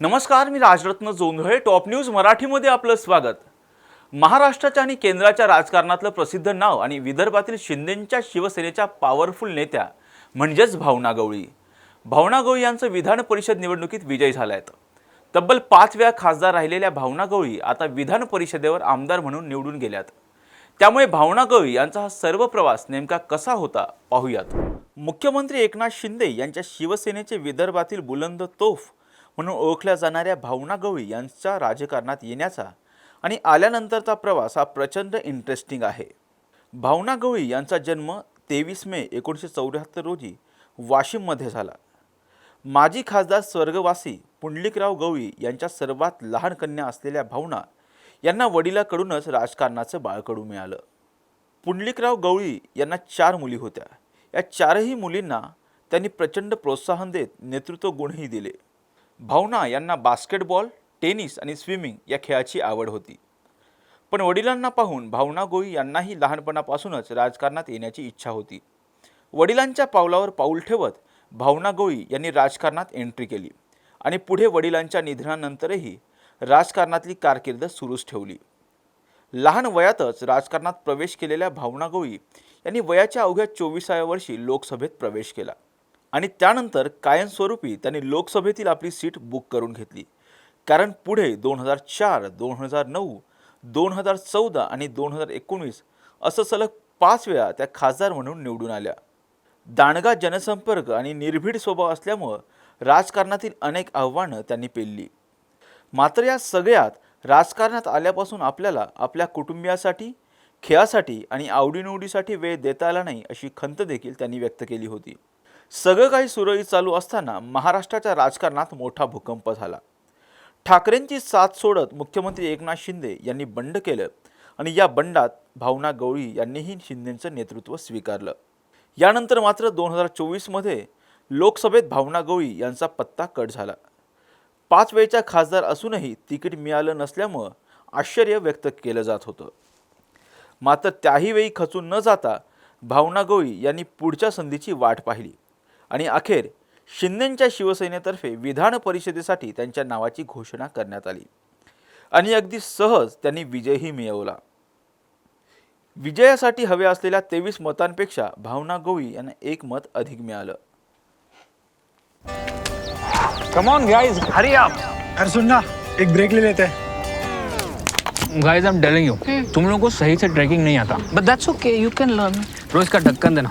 नमस्कार मी Rajratna Jondhale top news मराठीमध्ये आपलं स्वागत. महाराष्ट्राच्या आणि केंद्राच्या राजकारणातलं प्रसिद्ध नाव आणि विदर्भातील शिंदेंच्या शिवसेनेच्या पॉवरफुल नेत्या म्हणजेच भावना गवळी. भावना गवळी यांचं विधान परिषद निवडणुकीत विजय झाला आहेत तब्बल पाच वेळा खासदार राहिलेल्या भावना गवळी आता विधान परिषदेवर आमदार म्हणून निवडून गेल्यात. त्यामुळे भावना गवळी यांचा हा सर्व प्रवास नेमका कसा होता पाहूयात. मुख्यमंत्री एकनाथ शिंदे यांच्या शिवसेनेचे विदर्भातील बुलंद तोफ म्हणून ओळखल्या जाणाऱ्या भावना गवळी यांच्या राजकारणात येण्याचा आणि आल्यानंतरचा प्रवास हा प्रचंड इंटरेस्टिंग आहे. भावना गवळी यांचा जन्म तेवीस मे एकोणीसशे चौऱ्याहत्तर रोजी वाशिममध्ये झाला. माजी खासदार स्वर्गवासी पुंडलिकराव गवळी यांच्या सर्वात लहान कन्या असलेल्या भावना यांना वडिलाकडूनच राजकारणाचं बाळकडू मिळालं. पुंडलिकराव गवळी यांना चार मुली होत्या. या चारही मुलींना त्यांनी प्रचंड प्रोत्साहन देत नेतृत्व गुणही दिले. भावना यांना बास्केटबॉल टेनिस आणि स्विमिंग या खेळाची आवड होती. पण वडिलांना पाहून भावना गोई यांनाही लहानपणापासूनच राजकारणात येण्याची इच्छा होती. वडिलांच्या पावलावर पाऊल ठेवत भावना गोई यांनी राजकारणात एंट्री केली आणि पुढे वडिलांच्या निधनानंतरही राजकारणातली कारकीर्द सुरूच ठेवली. लहान वयातच राजकारणात प्रवेश केलेल्या भावना गोई यांनी वयाच्या अवघ्या चोवीसाव्या वर्षी लोकसभेत प्रवेश केला. आणि त्यानंतर कायमस्वरूपी त्यांनी लोकसभेतील आपली सीट बुक करून घेतली. कारण पुढे दोन हजार चार दोन हजार नऊ दोन हजार चौदा आणि दोन हजार एकोणीस असं सलग पाच वेळा त्या खासदार म्हणून निवडून आल्या. दांडगा जनसंपर्क आणि निर्भीड स्वभाव असल्यामुळं राजकारणातील अनेक आव्हानं त्यांनी पेलली. मात्र या सगळ्यात राजकारणात आल्यापासून आपल्याला आपल्या कुटुंबियासाठी खेळासाठी आणि आवडीनिवडीसाठी वेळ देता आला नाही अशी खंत देखील त्यांनी व्यक्त केली होती. सगळं काही सुरळीत चालू असताना महाराष्ट्राच्या राजकारणात मोठा भूकंप झाला. ठाकरेंची साथ सोडत मुख्यमंत्री एकनाथ शिंदे यांनी बंड केलं आणि या बंडात भावना गवळी यांनीही शिंदेंचं नेतृत्व स्वीकारलं. यानंतर मात्र दोन हजार चोवीसमध्ये लोकसभेत भावना गवळी यांचा पत्ता कट झाला. पाच वेळच्या खासदार असूनही तिकीट मिळालं नसल्यामुळं आश्चर्य व्यक्त केलं जात होतं. मात्र त्याही वेळी खचून न जाता भावना गवळी यांनी पुढच्या संधीची वाट पाहिली. आणि अखेर शिंदेंच्या शिवसेनेतर्फे विधान परिषदेसाठी त्यांच्या नावाची घोषणा करण्यात आली. आणि अगदी सहज त्यांनी विजयही मिळवला. विजयासाठी हवे असलेल्या तेवीस मतांपेक्षा भावना गवळी यांना एक मत अधिक मिळालं. Come on guys hurry up यार सुन ना एक ब्रेक ले लेते. हैं guys I am telling you तुम लोगों को सही से ट्रैकिंग नहीं आता. But that's okay, you can learn. रोज का ढक्कन देना.